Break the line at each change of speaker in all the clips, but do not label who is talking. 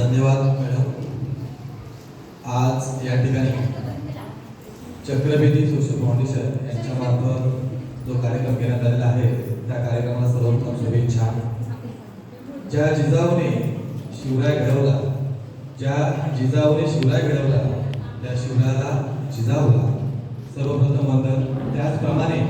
धन्यवाद मॅडम. आज या ठिकाणी चक्रवेदी सोशल फाउंडेशन यांच्या मार्फत जो कार्यक्रम घेण्यात आलेला आहे त्या कार्यक्रमाला सर्वप्रथम शुभेच्छा. ज्या जिजाऊने शिवराय घडवला ज्या जिजाऊने शिवराय घडवला त्या शिवरायाला जिजाऊला सर्वप्रथम वंदन. त्याचप्रमाणे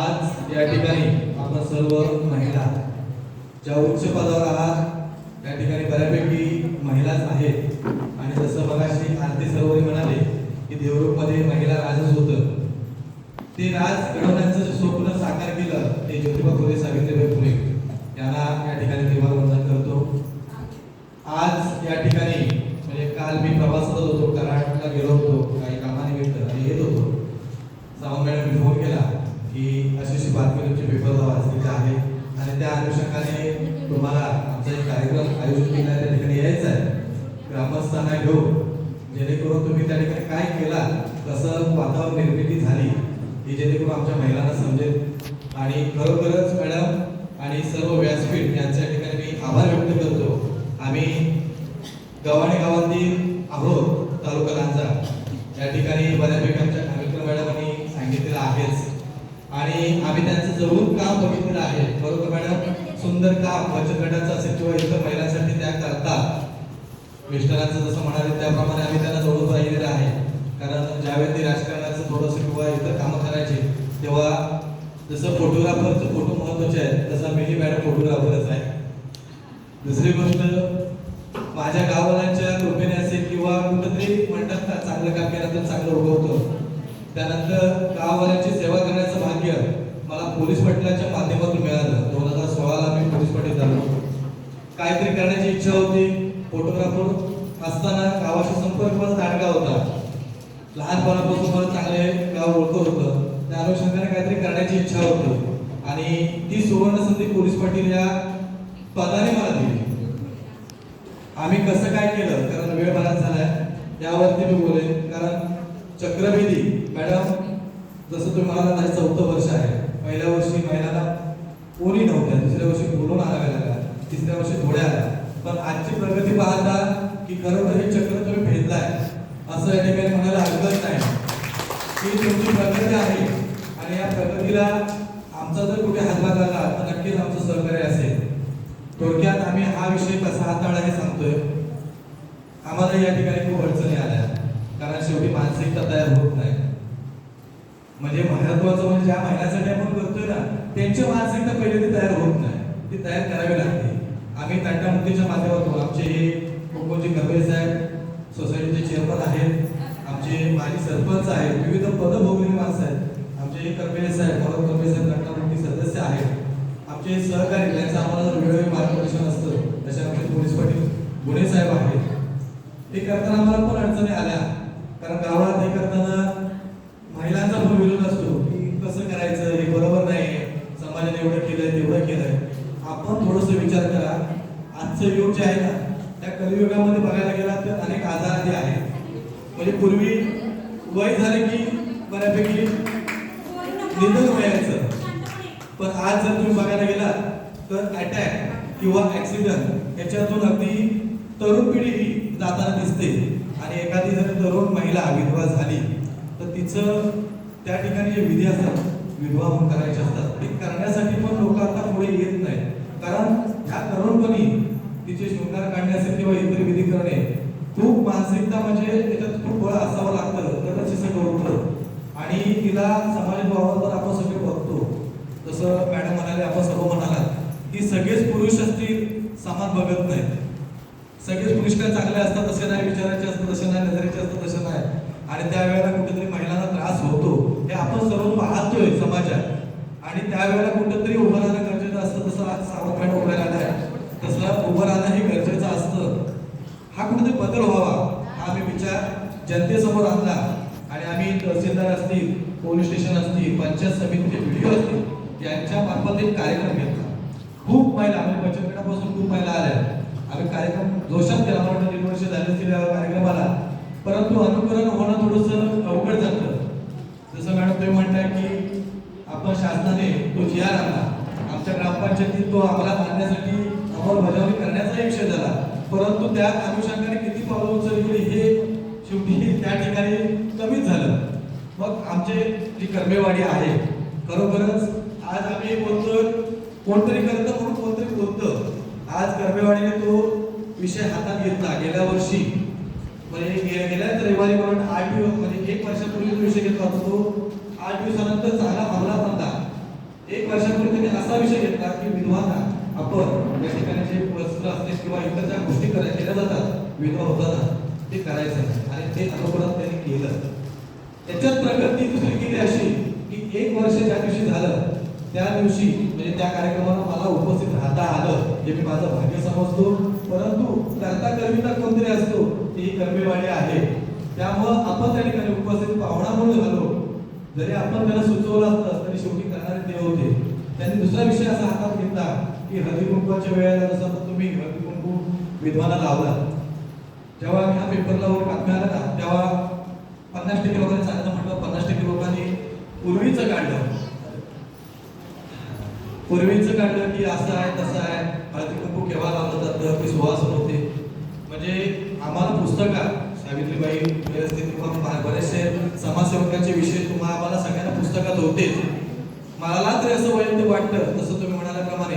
आज या ठिकाणी आपण सर्व महिला ज्या उच्च पदावर आहात त्या ठिकाणी बऱ्यापैकी महिलाच आहेत. आणि जसं मगाशी आरती सरोवरी म्हणाले की देवरूपमध्ये महिला राजच होतं. ते राज घडवण्याचं स्वप्न साकार केलं ते ज्योतिबा फुले सावित्रीबाई फुले. यांना या ठिकाणी निर्माण वंदन करतो. आज या ठिकाणी म्हणजे काल मी प्रवासात होतो कराडला गेलो होतो काही कामानिमित्त आणि येत होतो. सावंत मॅडम फोन केला की अशी अशी बातमी तुमच्या पेपरला वाचलेली आहे. आणि त्या अनुषंगाने तुम्हाला आमचा एक कार्यक्रम आयोजित केला आहे त्या ठिकाणी यायचा आहे. ग्रामस्थांना घेऊन जेणेकरून तुम्ही त्या ठिकाणी काय केला कसं वातावरण निर्मिती झाली ही जेणेकरून आमच्या महिलांना समजेल. आणि खरोखरच मॅडम आणि सर्व व्यासपीठ यांच्या ठिकाणी मी आभार व्यक्त करतो. आम्ही गव्हाणे गावातील आहोत तालुका लांजा. या ठिकाणी बऱ्यापैकी आमच्या खानविलकर मॅडमांनी सांगितलेलं आहेच. आणि आम्ही त्यांचं जरूर काम बघितलेलं आहे? बरोबर मॅडम? सुंदर काम बचत गटाचं असेल किंवा इतर महिलांसाठी त्या करतात? मिस्टरांचं जसं म्हणाले त्याप्रमाणे आम्ही त्यांना जोडून राहिलेलं आहे. कारण ज्यावेळी ते राजकारणाचं थोडंसं किंवा इतर कामं करायचे तेव्हा जसं फोटोग्राफरचं फोटो महत्त्वाचे आहेत तसं मीही मॅडम फोटोग्राफरच आहे. दुसरी गोष्ट माझ्या गाववाल्यांच्या कृपेने असेल किंवा कुठंतरी म्हणतात ना चांगलं काम केलं तर चांगलं उगवतं. त्यानंतर गाववाल्यांची सेवा पोलीस पाटलाच्या माध्यमातून मिळालं. दोन हजार सोळाला मी पोलीस पाटील झालो. काहीतरी करण्याची इच्छा होती. फोटोग्राफर असताना गावाशी संपर्क माझा दांडगा होता. लहानपणापासून मला चांगले गाव ओळखत होतं. त्या अनुषंगाने काहीतरी करण्याची इच्छा होती. आणि ती सुवर्ण संधी पोलीस पाटील या पदाने मला दिली. आम्ही कसं काय केलं? कारण वेळ बराच झालाय. यावरती मी बोलेन. कारण चक्रवेदी मॅडम जसं तुम्ही म्हणाला चौथं वर्ष आहे. पहिल्या वर्षी महिलाला कोणी नव्हत्या दुसऱ्या वर्षी बोलून आणाव्या लागल्या तिसऱ्या वर्षी थोड्या आल्या. पण आजची प्रगती पाहता की खरोखर हे चक्र तुम्ही भेदलाय असं या ठिकाणी म्हणायला हरकत नाही. ही तुमची प्रगती आहे आणि या प्रगतीला आमचा जर कुठे हातभार लागला तर नक्कीच आमचं सहकार्य असेल. थोडक्यात आम्ही हा विषय कसा हाताळा हे सांगतोय. आम्हाला या ठिकाणी खूप अडचणी आल्या कारण शेवटी मानसिकता तयार होत नाही. म्हणजे महत्वाचं म्हणजे ज्या महिन्यासाठी आपण करतोय ना त्यांची मानसिकता पहिले ते तयार होत नाही. ती तयार करावी लागते. आम्ही तंटामुक्तीच्या माध्यमातून आमचे हे कोकोजी गरबे साहेब सोसायटीचे चेअरमन आहेत. आमचे माजी सरपंच आहेत. विविध पदं भोगलेली माणसं आहेत. आमचे करबेले साहेब मनोज करबे साहेब तंटामुक्ती सदस्य आहेत. आमचे सहकारी त्यांचं आम्हाला जर वेळोवेळी मार्गदर्शन असतं तसे आमचे पोलीस पाटील गुणे साहेब आहेत. ते करताना आम्हाला पण अडचणी आल्या कारण गावात हे करताना महिलांचा असतो की कसं करायचं हे बरोबर नाही समाजाने एवढं केलंय तेवढं केलंय. आपण थोडस विचार करा. आजचं युग जे आहे ना त्या कलियुगामध्ये बघायला गेला तर अनेक आजार जे आहेत. म्हणजे पूर्वी वय झाले की बऱ्यापैकी निधन व्हायचं. पण आज जर तुम्ही बघायला गेला तर अटॅक किंवा ऍक्सिडेंट याच्यातून अगदी तरुण पिढी ही जाताना दिसते. आणि एखादी जर तरुण महिला विधवा झाली तर तिचं त्या ठिकाणी जे विधी असतात विधवा करायचे असतात ते करण्यासाठी पण लोक आता पुढे येत नाही कारण ह्या तरुणपणी तिचे शृंगार काढणे असेल किंवा इतर विधी करणे खूप मानसिकता म्हणजे त्याच्यात खूप बळ असावं लागतं तरच हे सगळं होतं आणि तिला समाज भावावर आपण सगळे बघतो. जसं मॅडम म्हणाले आपण सर्व म्हणालात की सगळेच पुरुष असतील समान बघत नाहीत. सगळेच पुरुष काय चांगले असतात तसे नाही विचारायचे असतात तसे नाही नजरेचे असतात तसे नाही. आणि त्यावेळेला कुठेतरी महिलांना त्रास होतो. हे आपण सर्व पाहतोय समाजात. आणि त्यावेळेला कुठंतरी उभं राहणं गरजेचं असतं तसं आज सावध उभं राहणं आहे. तसं उभं राहणं हे गरजेचं असतं. हा कुठेतरी बदल व्हावा हा आम्ही विचार जनतेसमोर आणला. आणि आम्ही तहसीलदार असतील पोलीस स्टेशन असतील पंचायत समितीचे व्हिडिओ असतील यांच्या मार्फत एक कार्यक्रम घेतला. खूप महिला म्हणजे बचत गटापासून खूप महिला आल्या आम्ही कार्यक्रम जोशात केला मला वाटतं दीड वर्ष झाले असतील या कार्यक्रमाला परंतु अनुकरण होणं थोडंसं अवघड जातं जसं मॅडम तुम्ही म्हणताय की आपण शासनाने तो जी आर आणला आमच्या ग्रामपंचायतीत तो अंमलात आणण्यासाठी अंमलबजावणी करण्याचाही विषय झाला परंतु त्या अनुषंगाने किती पावलं उचलली हे शेवटी त्या ठिकाणी कमीच झालं. मग आमचे जी कर्मेवाडी आहे खरोखरच आज आम्ही बोलतोय कोणतरी करतं म्हणून कोणतरी बोलतं. आज कर्मेवाडीने तो विषय हातात घेतला गेल्या वर्षी. म्हणजे गे- गेल्याच रविवारी म्हणून आठ दिवस म्हणजे एक वर्षापूर्वी तो विषय घेतला होता तो आठ दिवसानंतर चांगला मामला होता एक वर्षापूर्वी त्यांनी असा विषय घेतला की विधवांना आपण या ठिकाणी जे वस्त्र असते किंवा इतर ज्या गोष्टी करायचे केल्या जातात विधवा होतात. ते करायचं आणि ते अनुकूलात त्यांनी केलं. त्याच्यात प्रगती दुसरी केली अशी की एक वर्ष ज्या दिवशी झालं त्या दिवशी म्हणजे त्या कार्यक्रमाला मला उपस्थित राहता आलं. हे मी माझं भाग्य समजतो. परंतु करता कर्मिता कोणतरी असतो ती कर्मेवाडी आहे. त्यामुळं आपण त्या ठिकाणी उपस्थित पाहुणा म्हणून झालो जरी आपण त्याला सुचवलं असतं तरी शेवटी करणारे ते होते. त्यांनी दुसरा विषय असा हातात घेतला की हळदी वेळेला जसं तुम्ही विद्वाना लावला. जेव्हा ह्या पेपरला वगैरे बातम्या आल्या ना तेव्हा पन्नास टक्के लोकांनी सांगितलं म्हटलं पन्नास टक्के लोकांनी पूर्वीचं काढलं. पूर्वीचं काढलं की असं आहे तसं आहे. हळदी कुंकू केव्हा लावलं जातं की सुवासन होते. म्हणजे आम्हाला पुस्तकात सावित्रीबाई बरेचसे समाजसेवकांचे विषय तुम्हाला आम्हाला सगळ्यांना पुस्तकात होते मला तरी असं वैयक्तिक वाटतं तसं तुम्ही म्हणाल्याप्रमाणे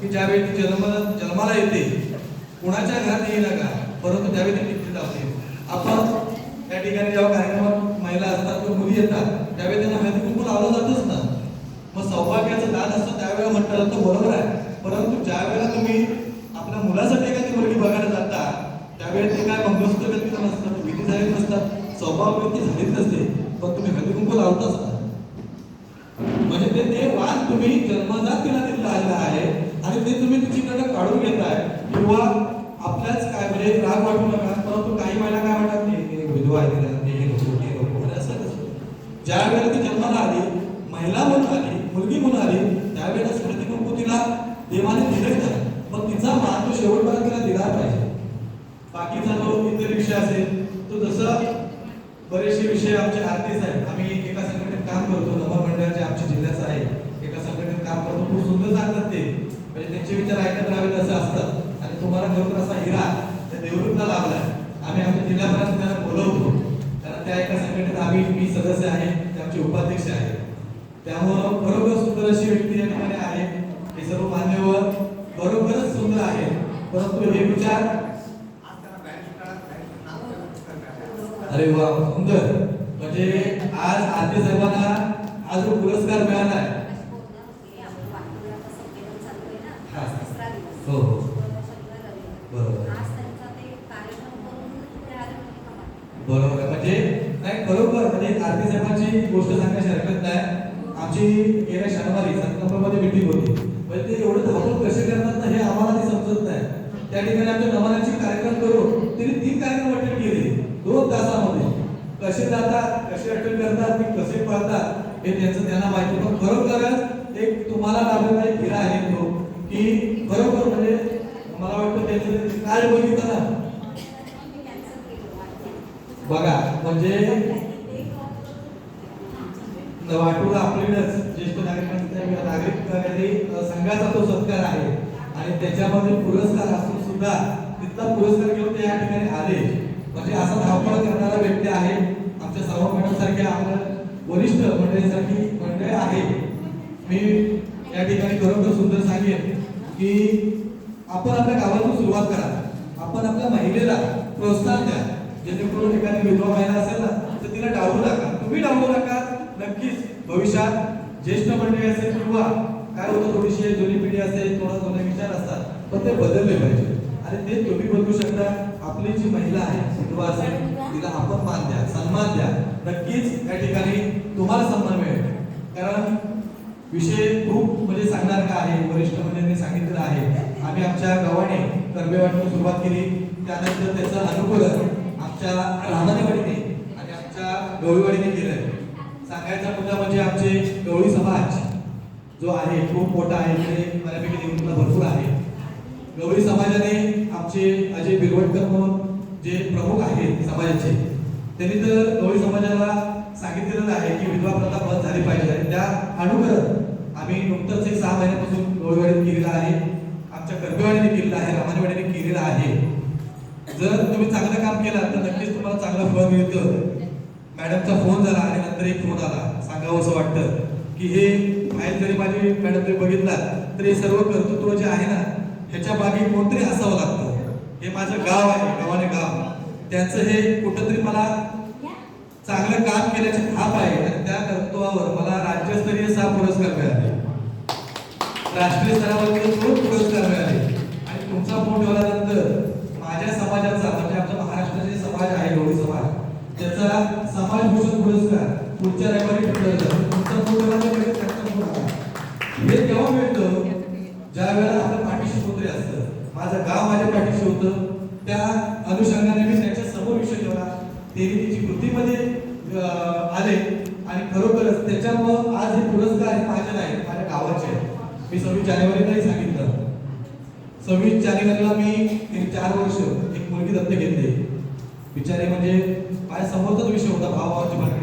की ज्यावेळी जन्म जन्माला येते कुणाच्या घरात येईल का परंतु त्यावेळी ती टिकली लावते आपण त्या ठिकाणी जेव्हा कार्यक्रमात महिला असतात किंवा मुली येतात त्यावेळी त्यांना हळदी कुंकू लावलं जातच ना. मग सौभाग्याचं दान असतं त्यावेळेला म्हटलं तर बरोबर आहे. परंतु ज्या वेळेला तुम्ही आपल्या मुलासाठी एखादी मुलगी बघायला जाता त्यावेळेस ते काय मंगळसूत्र व्यक्तीचं नसतं विधी झाले नसतात स्वभाव व्यक्ती झालीच नसते पण तुम्ही हळदी कुंकू लावताच ना म्हणजे ते ते वाद तुम्ही जन्मजात तिला दिलेलं आलेलं आहे आणि ते तुम्ही तिच्याकडे काढून घेताय. किंवा आपल्याच राग वाटू नका परंतु काही महिला काय म्हणतात नाही विधवा आहे तिला, नको नको म्हणजे असं ज्या वेळेला ती जन्माला आली महिला म्हणून आली मुलगी म्हणून आली त्यावेळेला स्मृती कुंकू तिला देवाने दिलं मग तिचा मान तो शेवटपर्यंत तिला दिला पाहिजे. बाकीचा जो इतर विषय असेल तो जसं बरेचसे विषय आमचे आरतीच आहेत. आम्ही एका संघटनेत काम करतो नवा मंडळाचे आमच्या जिल्ह्याचं आहे. एका संघटनेत काम करतो खूप सुंदर सांगतात ते. म्हणजे त्यांचे विचार ऐकत राहावेत असं असतात आणि तुम्हाला खरोखर असा हिरा त्या निवृत्त लाभला आम्ही आमच्या जिल्हा त्यांना बोलवतो. कारण त्या एका संघटनेत आम्ही मी सदस्य आहे ते आमचे उपाध्यक्ष आहेत. त्यामुळं खरोखर सुंदर अशी व्यक्ती या ठिकाणी आहे. हे सर्व मान्यवर बरोबरच सुंदर आहे. परंतु हे विचार अरे वा सुंदर. म्हणजे आज आद्य साहेबांना आज जो पुरस्कार मिळाला आहे. हो, हो. बरोबर आहे. म्हणजे नाही खरोखर म्हणजे आरती साहेबांची गोष्ट सांगायची हरकत नाही. आमची गेल्या शनिवारी संकल्पामध्ये मिटिंग होती. म्हणजे ते एवढं धावपळ कसे करतात ना हे आम्हाला ते समजत नाही. त्या ठिकाणी आमच्या नवानाची कार्यक्रम करून त्यांनी तीन कार्यक्रम अटेंड केले. दोन तासामध्ये. कसे जातात कसे अटेंड करतात ते कसे पळतात हे त्यांचं त्यांना माहिती. पण खरोखरच एक तुम्हाला लाभलेला एक हिरा आहे तो की खरोखर म्हणजे मला वाटतं त्यांचं काय बघितलं ना? बघा म्हणजे वाटूला आपलीकडच ज्येष्ठ नागरिकांचा नागरिक कायदे संघाचा तो सत्कार आहे. आणि त्याच्यामध्ये पुरस्कार असून सुद्धा तिथला पुरस्कार घेऊन ते या ठिकाणी आले. म्हणजे असा धावपळ करणारा व्यक्ती आहे. आमच्या सर्व मॅडम आपल्या वरिष्ठ मंडळीसाठी मंडळ आहे. मी या ठिकाणी खरोखर सुंदर सांगेन की आपण आपल्या गावातून सुरुवात करा. आपण आपल्या महिलेला प्रोत्साहन द्या. जेणेकरून एखादी विधवा महिला असेल ना तर तिला डावू नका. तुम्ही डावू नका. नक्कीच. भविष्यात ज्येष्ठ मंडळी असेल किंवा काय होतं थोडीशी जुनी पिढी असेल थोडा थोडे विचार असतात पण ते बदलले पाहिजे. आणि ते तुम्ही बदलू शकता. आपली जी महिला आहे विधवा असेल तिला आपण मान द्या सन्मान द्या. नक्कीच या ठिकाणी तुम्हाला सन्मान मिळेल. कारण विषय खूप म्हणजे सांगणार का आहे? वरिष्ठ मंडळींनी सांगितलं आहे. आम्ही आमच्या गावाने कर्बेवाडीतून सुरुवात केली. त्यानंतर त्याचं अनुकूलन आमच्या रामानेवाडीने आणि आमच्या गवळीवाडीने केलंय. सांगायचा मुद्दा म्हणजे आमचे गवळी समाज जो आहे खूप मोठा आहे म्हणजे बऱ्यापैकी निवडणुका भरपूर आहे. गवळी समाजाने आमचे अजय बिरवटकर म्हणून जे प्रमुख आहेत समाजाचे त्यांनी तर गवळी समाजाला सांगितलेलं आहे की विधवा प्रथा बंद झाली पाहिजे. आणि त्या अनुकरण आम्ही नुकतंच एक सहा महिन्यापासून गवळीवाडीत केलेला आहे. आमच्या कर्बेवाडीने केलेला आहे रामानेवाडीने केलेला आहे. जर तुम्ही चांगलं काम केलं तर नक्कीच तुम्हाला चांगलं फळ मिळतं. मॅडमचा फोन झाला आणि नंतर एक फोन आला. सांगावं असं वाटतं की हे फाईल जरी माझी मॅडम तुम्ही बघितला तर हे सर्व कर्तृत्व जे आहे ना ह्याच्या मागे कोणतरी असावं लागतं. हे माझं गाव आहे गावाने गाव. त्यांचं हे कुठंतरी मला चांगलं काम केल्याची थाप आहे आणि त्या कर्तृत्वावर मला राज्यस्तरीय सहा पुरस्कार मिळाले. राष्ट्रीय स्तरावरती दोन पुरस्कार मिळाले. आणि तुमचा फोन ठेवल्यानंतर माझ्या समाजाचा म्हणजे आमचा महाराष्ट्राचे समाज आहे गौरी समाज त्याचा समाजभूषण पुरस्कार पुढच्या रविवारी ठेवला जातो तुमचा फोन त्यांचा फोन आला. हे केव्हा मिळतं? ज्या वेळेला आपलं पाठीशी कोणतरी असतं माझं गाव माझ्या पाठीशी होतं. त्या अनुषंगाने मी त्याच्यासमोर विषय ठेवला. ते तिची कृतीमध्ये आले आणि खरोखरच त्याच्यामुळं आज हे पुरस्कार हे माझे नाही माझ्या गावाचे आहेत. मी सव्वीस जानेवारीलाही सांगितलं. सव्वीस जानेवारीला मी चार वर्ष एक मुलगी दत्त घेतली. बिचारे म्हणजे काय समोरचाच विषय होता भावाची भांडण.